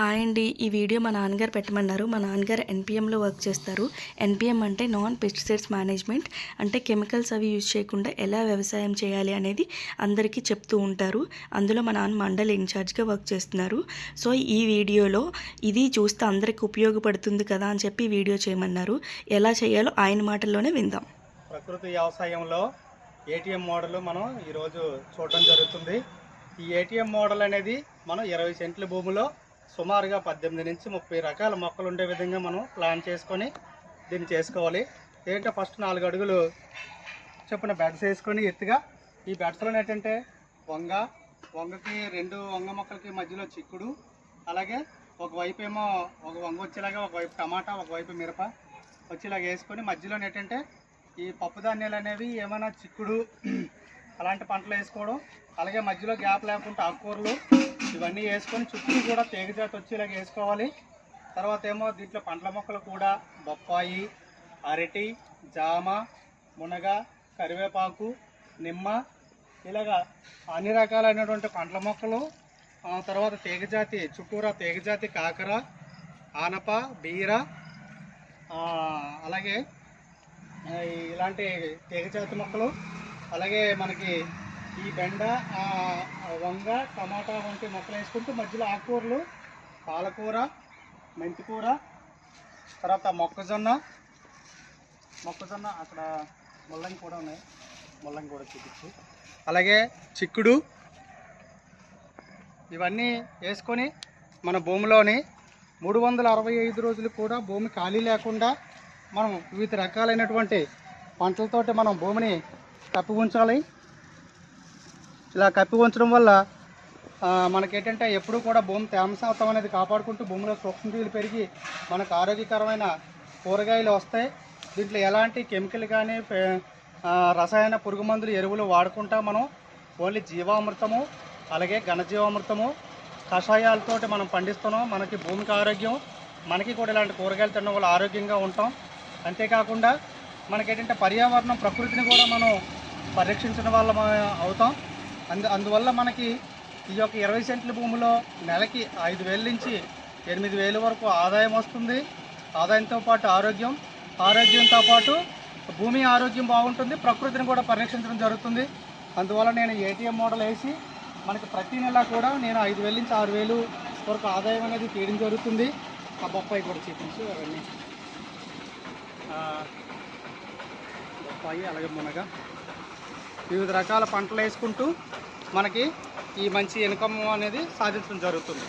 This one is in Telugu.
హాయ్ అండి. ఈ వీడియో మా నాన్నగారు పెట్టమన్నారు. మా నాన్నగారు ఎన్పిఎంలో వర్క్ చేస్తారు. ఎన్పిఎం అంటే నాన్ పెస్టిసైడ్స్ మేనేజ్మెంట్ అంటే కెమికల్స్ అవి యూజ్ చేయకుండా ఎలా వ్యవసాయం చేయాలి అనేది అందరికీ చెప్తూ ఉంటారు. అందులో మా నాన్న మండల్ ఇన్ఛార్జ్గా వర్క్ చేస్తున్నారు. సో ఈ వీడియోలో ఇది చూస్తే అందరికి ఉపయోగపడుతుంది కదా అని చెప్పి వీడియో చేయమన్నారు. ఎలా చేయాలో ఆయన మాటల్లోనే విందాం. ప్రకృతి వ్యవసాయంలో ఏటీఎం మోడల్ మనం ఈరోజు చూడడం జరుగుతుంది. ఈ ఏటీఎం మోడల్ అనేది మనం ఇరవై సెంట్ల భూమిలో సుమారుగా పద్దెనిమిది నుంచి ముప్పై రకాల మొక్కలు ఉండే విధంగా మనం ప్లాన్ చేసుకొని దీన్ని చేసుకోవాలి. ఏంటంటే ఫస్ట్ నాలుగు అడుగులు చొప్పున బెడ్స్ వేసుకొని ఎత్తుగా ఈ బెడ్స్లో ఏంటంటే వంగ వంగకి రెండు వంగ మొక్కలకి మధ్యలో చిక్కుడు అలాగే ఒకవైపు ఏమో ఒక వంగ వచ్చేలాగా ఒకవైపు టమాటా ఒకవైపు మిరప వచ్చేలాగా వేసుకొని మధ్యలో ఏంటంటే ఈ పప్పు ధాన్యాలు అనేవి ఏమైనా చిక్కుడు అలాంటి పంటలు వేసుకోవడం అలాగే మధ్యలో గ్యాప్ లేకుండా ఆకుకూరలు ఇవన్నీ వేసుకొని చుట్టూ కూడా తీగజాతి వచ్చేలాగా వేసుకోవాలి. తర్వాత ఏమో దీంట్లో పండ్ల మొక్కలు కూడా బొప్పాయి అరటి జామ మునగ కరివేపాకు నిమ్మ ఇలాగా అన్ని రకాలైనటువంటి పండ్ల మొక్కలు ఆ తర్వాత తీగజాతి చుట్టూరా తీగజాతి కాకర ఆనప బీర అలాగే ఇలాంటి తీగజాతి మొక్కలు అలాగే మనకి ఈ బెండ వంగ టమాటా వంటి మొక్కలు వేసుకుంటూ మధ్యలో ఆకుకూరలు పాలకూర మెంతికూర తర్వాత మొక్కజొన్న. మొక్కజొన్న అక్కడ ముల్లంగి కూడా ఉన్నాయి. ముల్లంగి కూడా చూపించు. అలాగే చిక్కుడు. ఇవన్నీ వేసుకొని మన భూమిలోని మూడు వందల అరవై ఐదు రోజులు కూడా భూమి ఖాళీ లేకుండా మనం వివిధ రకాలైనటువంటి పంటలతోటి మనం భూమిని తప్పి ఉంచాలి. ఇలా కప్పి ఉంచడం వల్ల మనకేంటంటే ఎప్పుడూ కూడా భూమి తేమ శాతం అనేది కాపాడుకుంటూ భూమిలో సూక్ష్మజీవులు పెరిగి మనకు ఆరోగ్యకరమైన కూరగాయలు వస్తాయి. దీంట్లో ఎలాంటి కెమికల్ కానీ రసాయన పురుగు మందులు ఎరువులు వాడకుండా మనం ఓన్లీ జీవామృతము అలాగే ఘనజీవామృతము కషాయాలతోటి మనం పండిస్తున్నాం. మనకి భూమికి ఆరోగ్యం మనకి కూడా ఇలాంటి కూరగాయలు తినడం వల్ల ఆరోగ్యంగా ఉంటాం. అంతేకాకుండా మనకేంటంటే పర్యావరణం ప్రకృతిని కూడా మనం పరిరక్షించడం వల్ల అవుతాం. అందు అందువల్ల మనకి ఈ యొక్క ఇరవై సెంట్ల భూమిలో నెలకి ఐదు వేల నుంచి ఎనిమిది వేల వరకు ఆదాయం వస్తుంది. ఆదాయంతో పాటు ఆరోగ్యం ఆరోగ్యంతో పాటు భూమి ఆరోగ్యం బాగుంటుంది ప్రకృతిని కూడా పరిరక్షించడం జరుగుతుంది. అందువల్ల నేను ఏటీఎం మోడల్ వేసి మనకి ప్రతి నెల కూడా నేను ఐదు వేల నుంచి ఆరు వేలు వరకు ఆదాయం అనేది తీయడం జరుగుతుంది. ఆ బొప్పాయి కూడా చూపించు అవన్నీ. బొప్పాయి అలాగే మునగ. వివిధ రకాల పంటలు వేసుకుంటూ మనకి ఈ మంచి ఇన్కమ్ అనేది సాధించడం జరుగుతుంది.